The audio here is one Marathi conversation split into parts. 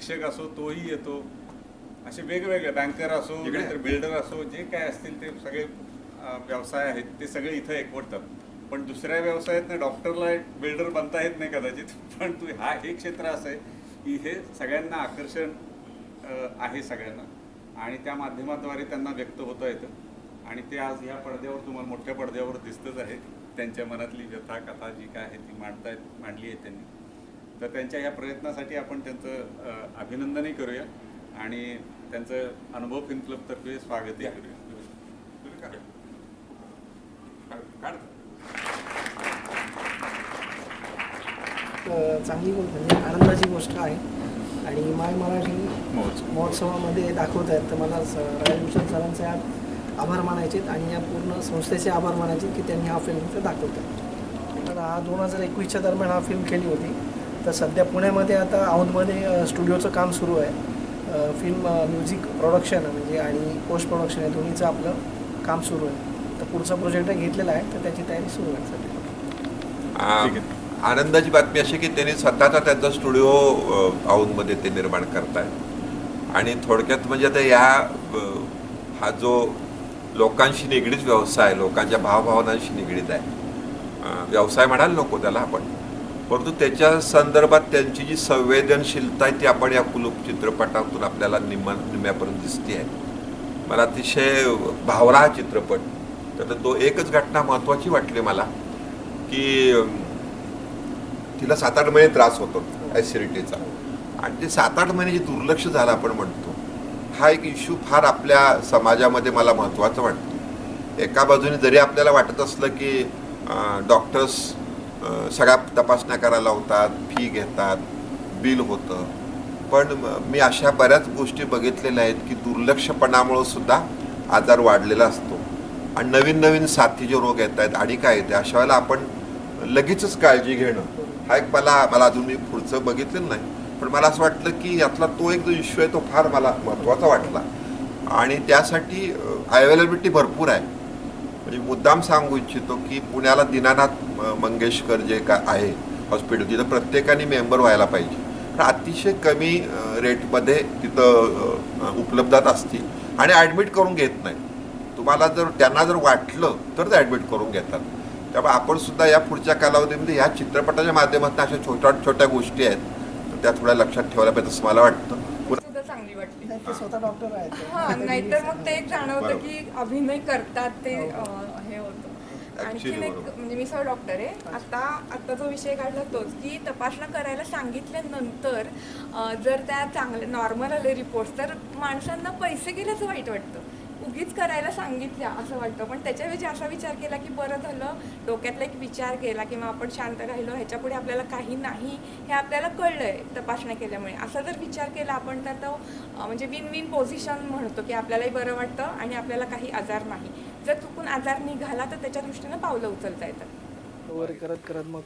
शिक्षक असो तोही येतो. असे वेगवेगळे बँकर असो बिल्डर असो जे काय असतील ते सगळे व्यवसाय आहेत ते सगळे इथं एकवटतात. पण दुसऱ्या व्यवसायात डॉक्टरला बिल्डर बनता येत नाही कदाचित. पण तू हा हे क्षेत्र असं आहे की हे सगळ्यांना आकर्षण आहे सगळ्यांना. आणि त्या माध्यमाद्वारे त्यांना व्यक्त होता येतं. आणि ते आज ह्या पडद्यावर तुम्हाला मोठ्या पडद्यावर दिसतच आहे. त्यांच्या मनातली व्यथा कथा जी काय आहे ती मांडतायत मांडली आहे त्यांनी. तर त्यांच्या ह्या प्रयत्नासाठी आपण त्यांचं अभिनंदनही करूया आणि त्यांचं अनुभव फिल्म क्लबतर्फे स्वागतही करूया. चांगली गोष्ट म्हणजे आनंदाची गोष्ट आहे. आणि माय मराठी महोत्सव. महोत्सवामध्ये दाखवत आहेत. तर मला स- राजभूषण सरांचे आज आभार मानायचे आहेत आणि या पूर्ण संस्थेचे आभार मानायचे की त्यांनी हा फिल्म इथं दाखवत आहे तर हा दोन हजार एकवीसच्या दरम्यान हा फिल्म केली होती. तर सध्या पुण्यामध्ये आता औंधमध्ये स्टुडिओचं काम सुरू आहे. फिल्म म्युझिक प्रोडक्शन म्हणजे आणि पोस्ट प्रोडक्शन आहे दोन्हीचं आपलं काम सुरू आहे. तर पुढचा प्रोजेक्ट घेतलेला आहे तर त्याची तयारी सुरू आहे सध्या. आनंदाची बातमी अशी की त्यांनी स्वतःचा त्यांचा स्टुडिओ औंधमध्ये ते निर्माण करतायत आणि थोडक्यात म्हणजे आता या हा जो लोकांशी निगडीत व्यवसाय लोकांच्या भावभावनांशी निगडीत आहे. व्यवसाय म्हणायला नको त्याला आपण. परंतु त्याच्या संदर्भात त्यांची जी संवेदनशीलता आहे ती आपण या कुलूप चित्रपटातून आपल्याला निम्मा निम्म्यापर्यंत दिसते आहे. मला अतिशय भावरा हा चित्रपट. तर तो एकच घटना महत्त्वाची वाटली मला की तिला सात आठ महिने त्रास होतो ॲसिडिटीचा आणि ते सात आठ महिने जे दुर्लक्ष झालं आपण म्हणतो हा एक इश्यू फार आपल्या समाजामध्ये मला महत्त्वाचं वाटतं. एका बाजूने जरी आपल्याला वाटत असलं की डॉक्टर्स सगळ्या तपासण्या करायला लावतात फी घेतात बिल होतं. पण मी अशा बऱ्याच गोष्टी बघितलेल्या आहेत की दुर्लक्षपणामुळं सुद्धा आजार वाढलेला असतो. आणि नवीन नवीन साथी जे रोग येत आहेत आणि काय येते अशा वेळेला आपण लगेचच काळजी घेणं. हा एक मला मला अजून मी पुढचं बघितलेलं नाही. पण मला असं वाटलं की यातला तो एक जो इश्यू आहे तो फार मला महत्त्वाचा वाटला. आणि त्यासाठी अवेलेबिलिटी भरपूर आहे. म्हणजे मुद्दाम सांगू इच्छितो की पुण्याला दिनानाथ मंगेशकर जे का आहे हॉस्पिटल तिथं प्रत्येकाने मेंबर व्हायला पाहिजे. कारण अतिशय कमी रेटमध्ये तिथं उपलब्धात असतील आणि ॲडमिट करून घेत नाही. तुम्हाला जर त्यांना जर वाटलं तर ते ॲडमिट करून घेतात. त्यामुळे आपण सुद्धा या पुढच्या कालावधीमध्ये ह्या चित्रपटाच्या माध्यमातून अशा छोट्या छोट्या गोष्टी आहेत तर त्या थोड्या लक्षात ठेवायला पाहिजे असं मला वाटतं. चांगली वाटली. स्वतः डॉक्टर आहेत. हा नाहीतर मग ते एक जाणवतं. की अभिनय करतात ते हे होतं आणखीन एक. म्हणजे मी सर डॉक्टर आहे. आता आता जो विषय काढला तोच की तपासणा करायला सांगितल्यानंतर जर त्या चांगले नॉर्मल आले रिपोर्ट्स तर माणसांना पैसे गेल्याचं वाईट वाटतं. उगीच करायला सांगितल्या असं वाटतं. पण त्याच्याऐवजी असा विचार केला की बरं झालं डोक्यातला एक विचार केला किंवा आपण शांत राहिलो ह्याच्यापुढे आपल्याला काही नाही हे आपल्याला कळलंय तपासण्या केल्यामुळे. असा जर विचार केला आपण तर तो म्हणजे विन विन पोझिशन म्हणतो की आपल्यालाही बरं वाटतं आणि आपल्याला काही आजार नाही. जर चुकून आजार निघाला तर त्याच्या दृष्टीनं पावलं उचलता येतात. वगैरे करत करत मग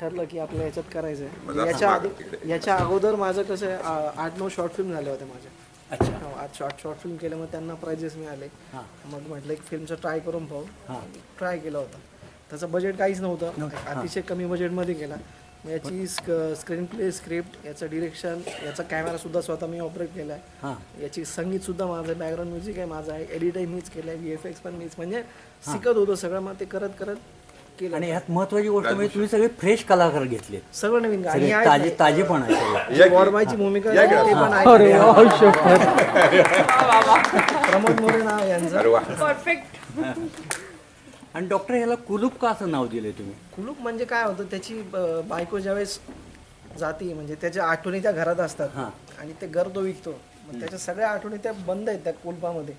ठरलं की आपल्या याच्यात करायचं आहे याच्या आधी. याच्या अगोदर माझं कसं आहे, आठ नऊ शॉर्ट फिल्म झाल्या होत्या माझ्या. अच्छा. आठ शॉर्ट शॉर्ट फिल्म केल्यामुळे त्यांना प्राइजेस मिळाले. हां. मग म्हटलं एक फिल्मचं ट्राय करून पाहू. हां. ट्राय केला होता. त्याचं बजेट काहीच नव्हतं. अतिशय कमी बजेटमध्ये केला. याची स्क्रीन प्ले स्क्रिप्ट याचं डिरेक्शन याचा कॅमेरासुद्धा स्वतः मी ऑपरेट केला आहे हां. याची संगीतसुद्धा माझं बॅकग्राऊंड म्युझिक आहे माझं आहे एडिटही मीच केलं आहे व्ही एफ एक्स पण मीच. म्हणजे शिकत होतो सगळं मग ते करत करत केलं. आणि ह्यात महत्वाची गोष्ट म्हणजे तुम्ही सगळे फ्रेश कलाकार घेतले सगळं नवीन गाणी सगळे ताजे. ताजे पण आहे सगळे. भूमिका. ते पण आहे. प्रमोद मोरे नाव आहे यांचं. परफेक्ट आणि डॉक्टर ह्याला कुलूप का असं नाव दिले तुम्ही? कुलूप म्हणजे काय होतं त्याची बायको ज्यावेळेस जाती म्हणजे त्याच्या आठवणी त्या घरात असतात हां. आणि ते घर तो विकतो. मग त्याच्या सगळ्या आठवणी त्या बंद आहेत त्या कुलपामध्ये.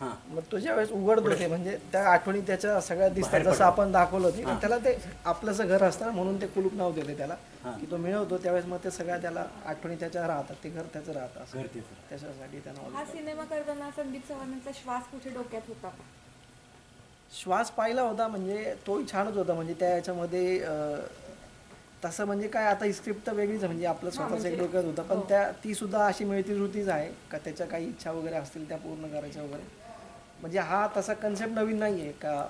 हां. मग तो ज्यावेळेस उघडतो ते म्हणजे त्या आठवणी त्याच्या सगळ्या दिसतात. जसं आपण दाखवलं ते तर त्याला ते आपलंसं घर असतं ना, म्हणून ते कुलूप नाव दिले त्याला. की तो मिळवतो त्यावेळेस मग ते सगळ्या त्याला आठवणी त्याच्या राहतात ते घर त्याचं राहतं असं. त्याच्यासाठी त्यानं हा सिनेमा करताना संदीप चव्हाणांचा श्वास कुठे डोक्यात होता? श्वास पाहिला होता म्हणजे तोही छानच होता. म्हणजे त्या याच्यामध्ये तसं म्हणजे काय आता ही स्क्रिप्ट तर वेगळीच म्हणजे आपलं स्वतःच एक डोक्यात होतं. पण त्या ती सुद्धा अशी मिळती जुळतीच आहे. का त्याच्या काही इच्छा वगैरे असतील त्या पूर्ण करायच्या वगैरे. म्हणजे हा तसा कन्सेप्ट नवीन नाही आहे का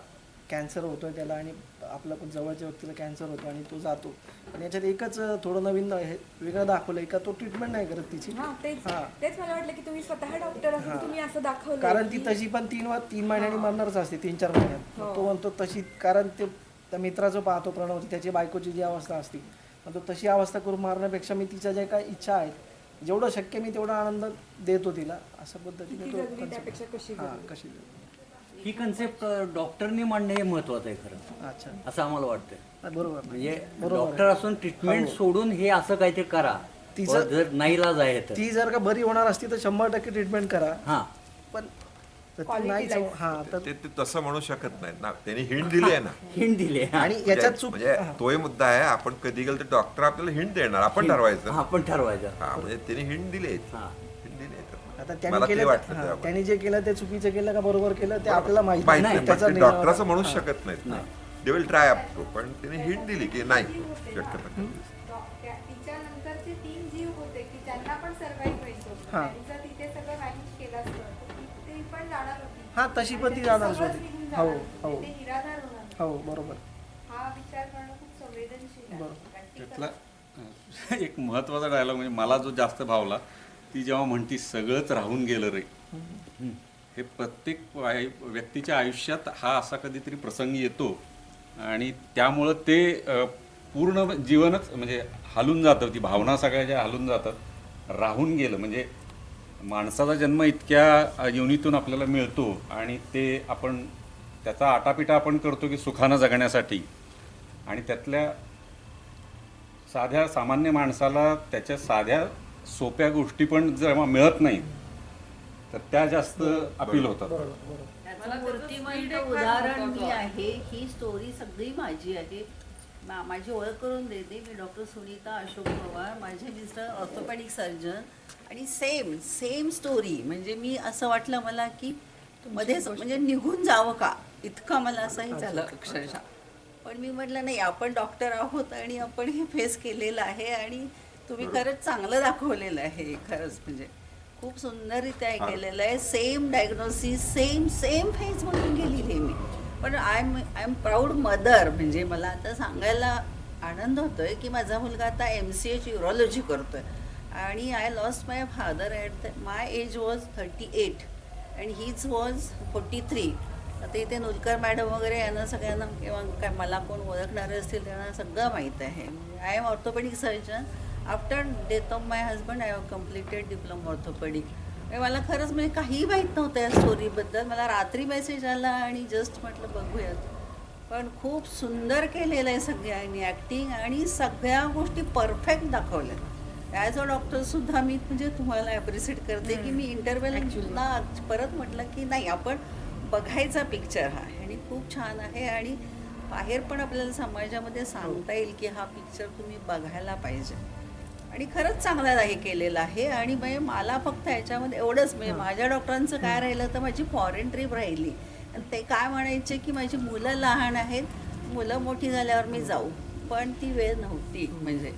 कॅन्सर होतोय त्याला आणि आपल्या पण जवळच्या व्यक्तीला कॅन्सर होतो आणि तो जातो. आणि याच्यात एकच थोडं नवीन हे वेगळं दाखवलं. का तो ट्रीटमेंट नाही करत तिची. हा तेच. हा. तेच मला वाटलं की तुम्ही स्वतः डॉक्टर असून तुम्ही असं दाखवलं कारण ती तशी पण तीन वा तीन महिन्यांनी मरणारच असते तीन चार महिन्यात. मग तो म्हणतो तशी कारण ते त्या मित्राचं पाहतो प्रणवची त्याची बायकोची जी अवस्था असते. मग तो तशी अवस्था करून मारण्यापेक्षा मी तिच्या ज्या काही इच्छा आहेत जेवढं शक्य मी तेवढा आनंद देतो तिला. अशा पद्धतीने ती तो जगली concept- त्यापेक्षा कशी हा जगली. कशी ही कन्सेप्ट डॉक्टरनी मांडणे हे महत्वाचं आहे खरं. अच्छा. असं आम्हाला वाटतंय. हा, बरोबर. म्हणजे आहे. डॉक्टर असून ट्रीटमेंट सोडून हे असं काहीतरी करा. तिचं- व जर नाईलाज आहे तर. ती जर का बरी होणार असती तर शंभर टक्के ट्रीटमेंट करा. हा. पण तर ती नाही. हा तर ते ते तसं म्हणू शकत नाहीत ना. त्यांनी हिंट दिली आहे ना. हिंड दिले आणि याच्यात चूक म्हणजे तोही मुद्दा आहे. आपण कधी गेलो तर डॉक्टर आपल्याला हिंट देणार. आपण ठरवायचं. हा पण ठरवायचं. हा म्हणजे त्यांनी हिंट दिले हा. आता मला त्यांनी ते केलं हा, तेव्हा. त्यांनी जे केलं ते चुकीचं केलं का बरोबर केलं ते आपल्याला माहिती माहिती नाही. त्याचा पण ते निर्णय- डॉक्टर असं म्हणू शकत नाहीत ना. They will try up to पण त्यांनी हिंट दिली की नाही शक्यता. तिच्या नंतरचे तीन जीव होते की ज्यांना पण सर्वाईव्ह व्हायचं होतं. हा. त्यांचं तिथे सगळं मॅनेज केलं असतं. तर ती- ती पण जाणार होती. हा तशी पण ती जाणार सगळंच होती. निघून हो. हो. ते निराधार होणार हो बरोबर. हा विचार करणं खूप संवेदनशील आहे. बरोबर. त्यातला एक महत्त्वाचा डायलॉग म्हणजे मला जो जास्त भावला ती जेव्हा म्हणती सगळंच राहून गेलं रे. हे प्रत्येक व्यक्तीच्या आयुष्यात हा असा कधीतरी प्रसंग येतो आणि त्यामुळं ते पूर्ण जीवनच म्हणजे हलून जातं. ती भावना सगळ्या ज्या हलून जातात राहून गेलं. म्हणजे माणसाचा जन्म इतक्या योनीतून आपल्याला मिळतो आणि ते आपण त्याचा आटापिटा आपण करतो की सुखानं जगण्यासाठी. आणि त्यातल्या साध्या सामान्य माणसाला त्याच्या साध्या सोप्या गोष्टी पण जेव्हा मिळत नाहीत तर त्या जास्त अपील होतात. मूर्तिमंत उदाहरण मी आहे. ही स्टोरी सगळी माझी आहे. मा- माझी ओळख करून देते मी डॉक्टर सुनीता अशोक पवार माझे मिस्टर ऑर्थोपॅडिक सर्जन आणि सेम सेम स्टोरी म्हणजे मी असं वाटलं मला की मध्येच म्हणजे निघून जावं का? इतकं मला असंही झालं अक्षरशः. पण मी म्हटलं नाही आपण डॉक्टर आहोत आणि आपण हे फेस केलेलं आहे आणि तुम्ही खरंच चांगलं दाखवलेलं आहे खरंच. म्हणजे खूप सुंदररित्या केलेलं आहे. Same diagnosis same same phase म्हणून गेलेली आहे मी. पण I am I am proud mother म्हणजे मला आता सांगायला आनंद होतोय की माझा मुलगा आता एम सी एच युरॉलॉजी करतोय. आणि I lost my father at my age was thirty eight and हीच वॉज फोर्टी थ्री आता इथे नुलकर मॅडम वगैरे यांना सगळ्यांना किंवा काय मला कोण ओळखणारे असतील त्यांना सगळं माहीत आहे. I am orthopaedic surgeon after death of my husband I have completed diploma orthopaedic मला खरंच म्हणजे काहीही माहीत नव्हतं या स्टोरीबद्दल मला रात्री मेसेज आला आणि जस्ट म्हटलं बघूयात. पण खूप सुंदर केलेलं आहे सगळ्यांनी ॲक्टिंग आणि सगळ्या गोष्टी परफेक्ट दाखवल्या. ॲज अ डॉक्टरसुद्धा मी म्हणजे तुम्हाला ॲप्रिशिएट करते की मी इंटरव्ह्यूला परत म्हटलं की नाही आपण बघायचा पिक्चर हा. आणि खूप छान आहे आणि बाहेर पण आपल्याला समाजामध्ये सांगता येईल की हा पिक्चर तुम्ही बघायला पाहिजे. आणि खरंच चांगला हे केलेलं आहे. आणि म्हणजे मला फक्त ह्याच्यामध्ये एवढंच म्हणजे माझ्या डॉक्टरांचं काय राहिलं तर माझी फॉरेन ट्रिप राहिली. आणि ते काय म्हणायचे की माझी मुलं लहान आहेत मुलं मोठी झाल्यावर मी जाऊ. पण ती वेळ नव्हती म्हणजे.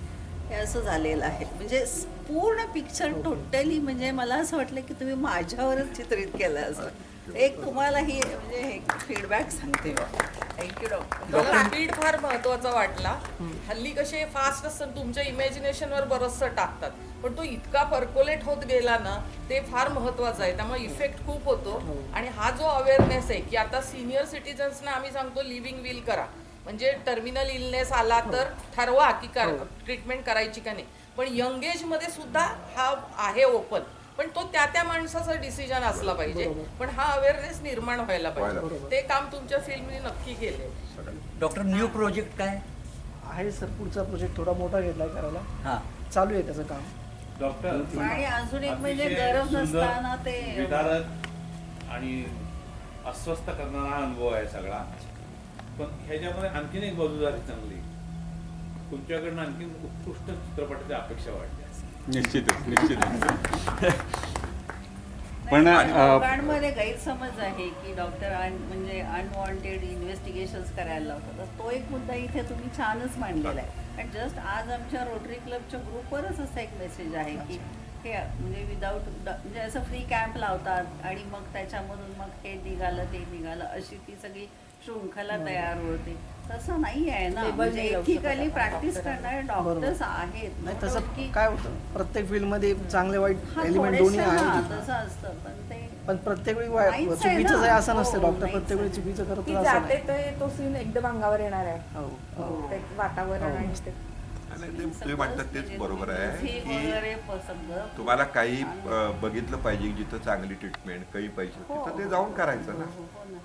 हे असं झालेलं आहे. म्हणजे पूर्ण पिक्चर टोटली म्हणजे मला असं वाटलं की तुम्ही माझ्यावरच चित्रित केलं असं. एक तुम्हालाही म्हणजे हे फीडबॅक सांगते. थँक्यू डॉक्टर मला स्पीड फार महत्त्वाचा वाटला. हल्ली कसे फास्ट असतात तुमच्या इमॅजिनेशनवर बरचसं टाकतात. पण तो इतका पर्कोलेट होत गेला ना ते फार महत्वाचं आहे. त्यामुळे इफेक्ट खूप होतो. आणि हा जो अवेअरनेस आहे की आता सिनियर सिटीजन्सना आम्ही सांगतो लिव्हिंग विल करा. म्हणजे टर्मिनल इलनेस आला तर ठरवा की ट्रीटमेंट करायची का नाही. पण यंग एजमध्ये सुद्धा हा आहे ओपन पण तो त्या त्या माणसाचा डिसिजन असला पाहिजे. पण हा अवेअरनेस निर्माण व्हायला पाहिजे. ते काम तुमच्या फिल्मने नक्की केले डॉक्टर न्यू प्रोजेक्ट काय? आहे सर पुढचा प्रोजेक्ट थोडा मोठा घेतलाय करायला. हा. चालू आहे त्याचं काम. डॉक्टर आणि अजून एक म्हणजे गरज नसताना ते विदारक आणि अस्वस्थ करणारा अनुभव आहे सगळा. पण ह्याच्यामध्ये आणखीन एक बाजू झाली चांगली तुमच्याकडनं आणखीन उत्कृष्ट चित्रपटाची अपेक्षा वाटते निश्चितच निश्चितच. पण लोकांमध्ये गैरसमज आहे की डॉक्टर म्हणजे अनवॉन्टेड इन्व्हेस्टिगेशन्स करायला लावतात. तर तो एक मुद्दा इथे तुम्ही छानच मांडलेला आहे. आणि जस्ट आज आमच्या रोटरी क्लबच्या ग्रुपवरच असा एक मेसेज आहे की हे म्हणजे विदाऊट म्हणजे असं फ्री कॅम्प लावतात आणि मग त्याच्यामधून मग हे निघालं ते निघालं अशी ती सगळी शृंखला तयार होते. तसं नाही आहे ना म्हणजे एथिकली प्रॅक्टिस करणारे डॉक्टर्स आहेत. तसं की काय होतं? प्रत्येक फील्डमध्ये चांगले वाईट हा एलिमेंट दोन्ही हा, आहेत. तसं असतं पण ते पण प्रत्येक वेळी चुकीचं. आहे असं नसतं हो, डॉक्टर नाहीच प्रत्येक वेळी. चुकीचं करत जाते तो सीन एकदम अंगावर येणार आहे. हो हो. ते वातावरण आणि तुम्ही म्हणतात तेच बरोबर आहे की तुम्हाला काही बघितलं पाहिजे जिथं चांगली ट्रीटमेंट काही पाहिजे तिथं ते जाऊन करायचं ना.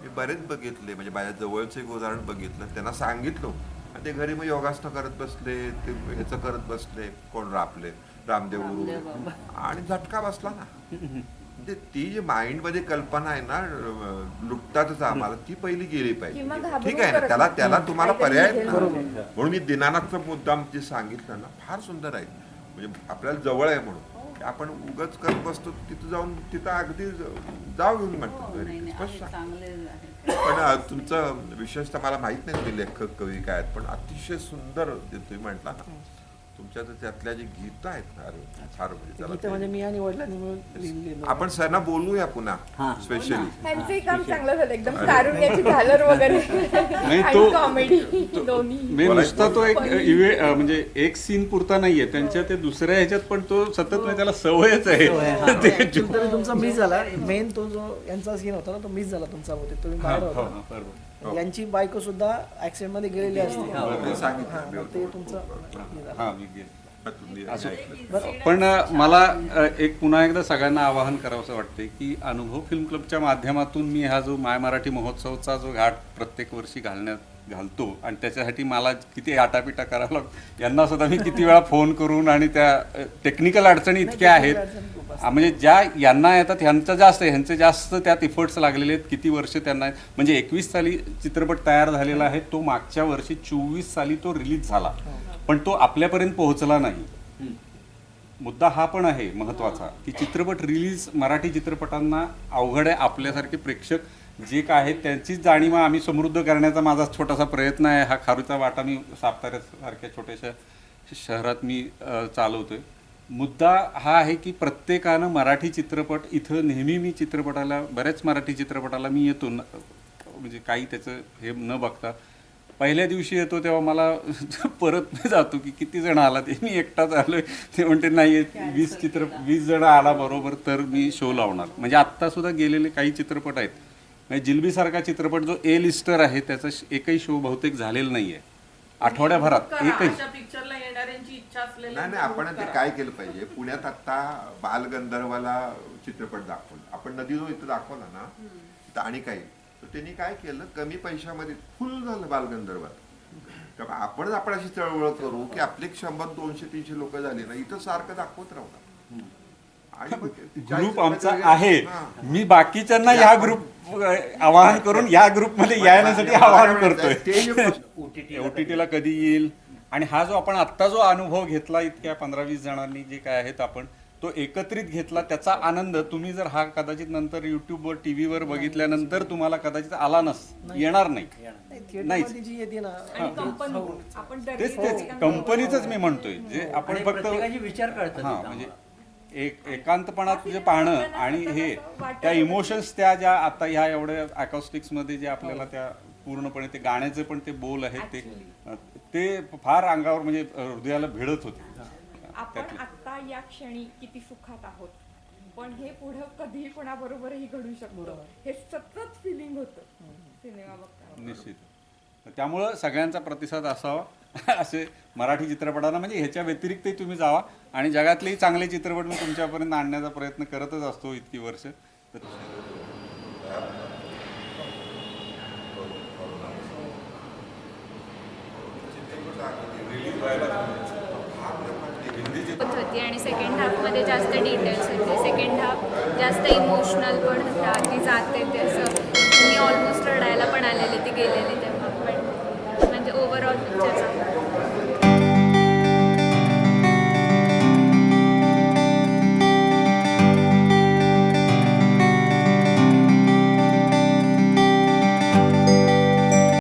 मी बरेच बघितले म्हणजे माझ्या जवळचं एक उदाहरण बघितलं त्यांना सांगितलं. आणि ते घरी मग योगासनं करत बसले ते ह्याचं करत बसले कोण रापले? रामदेव गुरु रामदेव आणि झटका बसला ना. म्हणजे ती जी माइंडमध्ये कल्पना आहे ना लुटतातच आम्हाला ती पहिली गेली पाहिजे. ठीक आहे ना त्याला. त्याला तुम्हाला पर्याय. म्हणून. मी दिनानाथचं मुद्दाम जे सांगितलं ना फार सुंदर आहे. म्हणजे आपल्याला जवळ आहे म्हणून. आपण उगाच करत बसतो तिथं जाऊन तिथं अगदी जाऊ घेऊन म्हणतो हो, नाही, घरी नाही, स्पष्ट. आहे, चांगले आहे. पण तुमचं विशेषतः मला माहीत नाही तुम्ही लेखक कवी काय आहेत पण अतिशय सुंदर जे तुम्ही म्हटला ना तुमच्या तर त्यातल्या जी गीतं आहेत अरे फार म्हणजे त्याला म्हणजे मी आणि वडिलांनी मिळून लिहिलेलं आहे. आपण सरांना बोलूया पुन्हा हां. स्पेशली त्यांचंही काम चांगलं झालं एकदम कारुण्याची झालर वगैरे. नाही आणि तो कॉमेडी दोन्ही. मी नुसता तो एक इवे अं, म्हणजे एक सीन पुरता नाहीये. त्यांच्या ते दुसऱ्या ह्याच्यात पण तो सतत म्हणजे त्याला सवयच आहे. ते Actually तरी तुमचा मिस झाला. मेन तो जो यांचा सीन होता ना तो मिस झाला तुमचा बहुतेक. तुम्ही बाहेर हो, हो, बरोबर. यांची बायको सुद्धा ऍक्सिडेंटमध्ये गेलेली असते. ते हा, ते तुमचं हे झालं. हा मी गेलो. तुम्ही असं. ऐकलं. पण मला अ, एक पुन्हा एकदा सगळ्यांना आवाहन करावंसं वाटते की अनुभव फिल्म क्लबच्या माध्यमातून मी हा जो माय मराठी महोत्सवचा जो घाट प्रत्येक वर्षी घालण्यात घालतो. आणि त्याच्यासाठी मला किती आटापिटा करावा लागतो. यांना सुद्धा मी किती वेळा फोन करून आणि त्या टेक्निकल अडचणी इतक्या आहेत. म्हणजे ज्या यांना येतात ह्यांचं जास्त ह्यांचे जास्त त्यात इफर्ट्स लागलेले आहेत. किती वर्ष त्यांना. म्हणजे एकवीस साली चित्रपट तयार झालेला आहे. तो मागच्या वर्षी चोवीस साली तो रिलीज झाला. पण तो आपल्यापर्यंत पोहोचला नाही. मुद्दा हा पण आहे महत्त्वाचा की चित्रपट रिलीज मराठी चित्रपटांना अवघड आहे. आपल्यासारखे प्रेक्षक जे काय आहेत त्यांचीच जाणीव आम्ही समृद्ध करण्याचा माझा छोटासा प्रयत्न आहे. हा खारूचा वाटा मी साताऱ्यासारख्या छोट्याशा शहरात मी अ, चालवतोय. मुद्दा हा आहे की प्रत्येकानं मराठी चित्रपट इथं नेहमी मी चित्रपटाला बऱ्याच मराठी चित्रपटाला मी येतो. म्हणजे काही त्याचं हे न बघता. पहिल्या दिवशी येतो तेव्हा मला परत जातो की किती जण आला ते. मी एकटाच आलोय. ते म्हणते नाही वीस चित्र वीस जण आला बरोबर तर मी शो लावणार. म्हणजे आत्ता सुद्धा गेलेले काही चित्रपट आहेत. म्हणजे जिलबीसारखा चित्रपट जो ए लिस्टर आहे त्याचा एकही शो बहुतेक झालेला नाहीये. आठवड्याभरात एकही. अशा पिक्चरला येणाऱ्यांची इच्छा असलेली नाही नाही आपण ते काय केलं पाहिजे? पुण्यात आता बालगंधर्वाला चित्रपट दाखवला. आपण नदी जो इथं दाखवला ना तिथं आणि काही. तर त्यांनी काय केलं? कमी पैशामध्ये फुल झालं बालगंधर्वात त्यामुळे आपणच आपण अशी चळवळ करू की आपले एक शंभर दोनशे तीनशे लोक झाले ना इथं सारखं दाखवत राहू ना. ग्रुप आमचा रुपयाचं आहे. हां. मी बाकीच्यांना या ग्रुप आवाहन करून या ग्रुपमध्ये येण्यासाठी आवाहन करतोय. ओटीटीला कधी येईल? आणि हा जो आपण आत्ता जो अनुभव घेतला इतक्या पंधरा वीस जणांनी जे काय आहेत आपण तो एकत्रित घेतला त्याचा आनंद तुम्ही जर हा कदाचित नंतर युट्यूबवर टीव्हीवर बघितल्यानंतर तुम्हाला कदाचित आला नस येणार नाही. नाही, थिएटरमध्ये जी येते ना आणि कंपनी आपण तेच तेच. कंपनीच मी म्हणतोय जे आपण आणि फक्त विचार हा म्हणजे एक एकांतपणात जे पाहणं आणि हे त्या इमोशन्स त्या ज्या आता ह्या एवढ्या अकॉस्टिक्समध्ये जे आपल्याला त्या पूर्णपणे ते गाण्याचे पण ते बोल आहेत ते ते फार अंगावर म्हणजे हृदयाला भिडत होते. आपण आत्ता या क्षणी किती सुखात आहोत? पण हे पुढं कधीही कोणाबरोबरही घडू शकतं. हे सतत फिलिंग होतं सिनेमा बघताना. निश्चित. त्यामुळं सगळ्यांचा प्रतिसाद असावा. असे मराठी चित्रपटांना म्हणजे ह्याच्या व्यतिरिक्तही तुम्ही जावा. आणि जगातलेही चांगले चित्रपट मी तुमच्यापर्यंत आणण्याचा प्रयत्न करतच असतो इतकी वर्ष. होती आणि सेकंड हाफमध्ये जास्त डिटेल्स होते. सेकंड हाफ जास्त इमोशनल पण होता. ती जाते ते असं मी ऑलमोस्ट रडायला पण आलेली ती गेलेले 그런 문제죠.